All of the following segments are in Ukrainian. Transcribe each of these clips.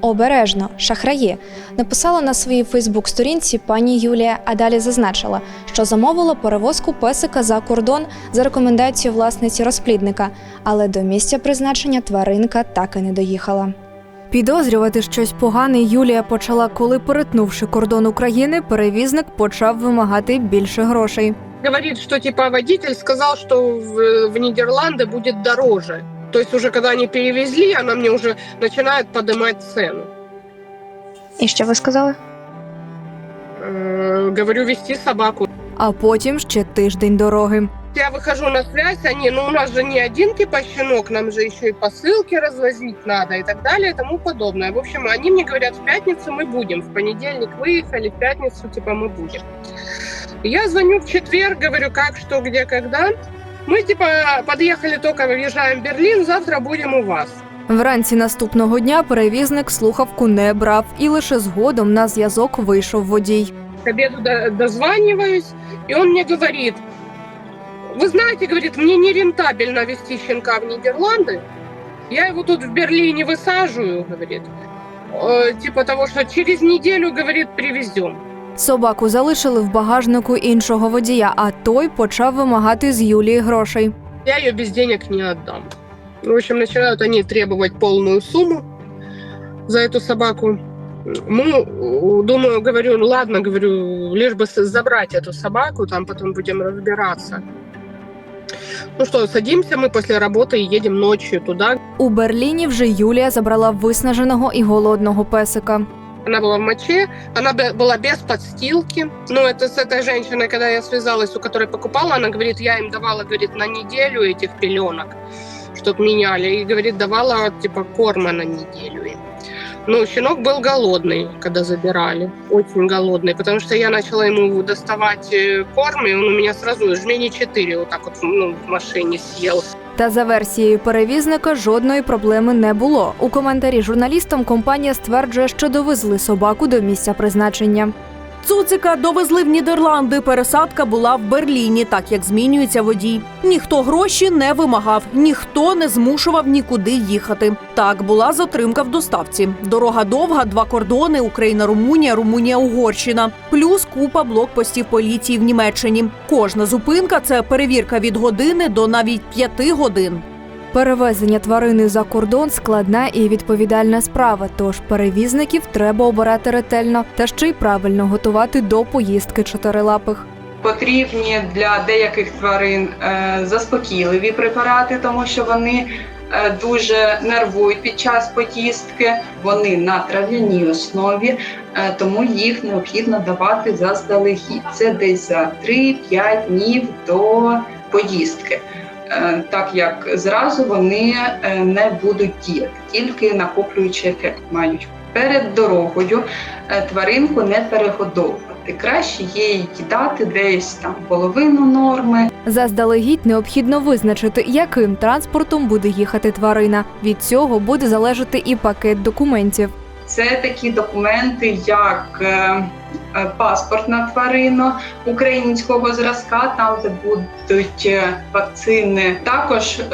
Обережно, шахраї, написала на своїй Фейсбук-сторінці пані Юлія, а далі зазначила, що замовила перевозку песика за кордон за рекомендацією власниці розплідника, але до місця призначення тваринка так і не доїхала. Підозрювати щось погане Юлія почала, коли, перетнувши кордон України, перевізник почав вимагати більше грошей. говорит, что типа водитель сказал, что в, в Нидерланды будет дороже. То есть уже когда они перевезли, она мне уже начинает поднимать цену. І що ви сказали? Э, говорю, вести собаку. А потім ще тиждень дороги. Я выхожу на связь, они, ну у нас же не один типа щенок, нам же еще и посылки развозить надо и так далее и тому подобное. В общем, они мне говорят, в пятницу мы будем, в понедельник выехали, в пятницу типа мы будем. Я звоню в четверг, говорю, как, что, где, когда. Мы типа подъехали только, въезжаем в Берлин, завтра будем у вас. Вранці наступного дня перевізник слухавку не брав, і лише згодом на зв'язок вийшов водій. К обеду до- дозваниваюсь, и он мне говорит, вы знаете, говорит, мне нерентабельно вести щенка в Нидерланды. Я его тут в Берлине высаживаю, говорит. Э, типа того, что через неделю, говорит, привезем. Собаку залишили в багажнику іншого водія, а той почав вимагати з Юлії грошей. Я ее без денег не отдам. В общем, начинают они требовать полную сумму за эту собаку. Ну, думаю, говорю, ну ладно, говорю, лишь бы с- забрать эту собаку, там потом будем разбираться. Ну что, садимся мы после работы и едем ночью туда. У Берліні вже Юлія забрала виснаженого і голодного песика. Она была в моче, она была без подстилки. Ну, это с этой женщиной, когда я связалась, у которой покупала, она говорит, я им давала, говорит, на неделю этих пеленок, чтоб меняли. И, говорит, давала, типа, корма на неделю им. Ну, щенок был голодный, когда забирали, очень голодный, потому что я начала ему доставать э, корм, и он у меня сразу жмени 4 вот так вот ну, в машине съел. Та за версією перевізника жодної проблеми не було. У коментарі журналістам компанія стверджує, що довезли собаку до місця призначення. Цуцика довезли в Нідерланди. Пересадка була в Берліні, так як змінюється водій. Ніхто гроші не вимагав, ніхто не змушував нікуди їхати. Так була затримка в доставці. Дорога довга, два кордони: Україна, Румунія, Румунія, Угорщина, плюс купа блокпостів поліції в Німеччині. Кожна зупинка це перевірка від години до навіть п'яти годин. Перевезення тварини за кордон складна і відповідальна справа, тож перевізників треба обирати ретельно та ще й правильно готувати до поїздки чотирилапих. Потрібні для деяких тварин е, заспокійливі препарати, тому що вони е, дуже нервують під час поїздки. Вони на трав'яній основі, е, тому їх необхідно давати заздалегідь. Це десь за 3-5 днів до поїздки. Е, Так як зразу вони е, не будуть діяти, тільки накоплюючий ефект мають. Перед дорогою е, тваринку не перегодовувати. Краще є її дати десь там половину норми, Заздалегідь необхідно визначити, яким транспортом буде їхати тварина. Від цього буде залежати і пакет документів. Це такі документи, як паспорт на тварину українського зразка, там де будуть е, вакцини. Також е,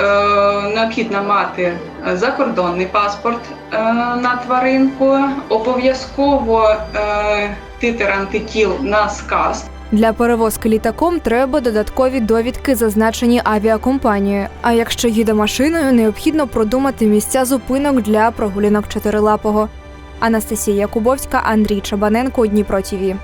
необхідно мати е, закордонний паспорт е, на тваринку. Обов'язково е, титр антитіл на сказ. Для перевозки літаком треба додаткові довідки, зазначені авіакомпанією. А якщо їде машиною, необхідно продумати місця зупинок для прогулянок чотирилапого. Анастасія Якубовська, Андрій Чабаненко, Дніпро ТІВІ.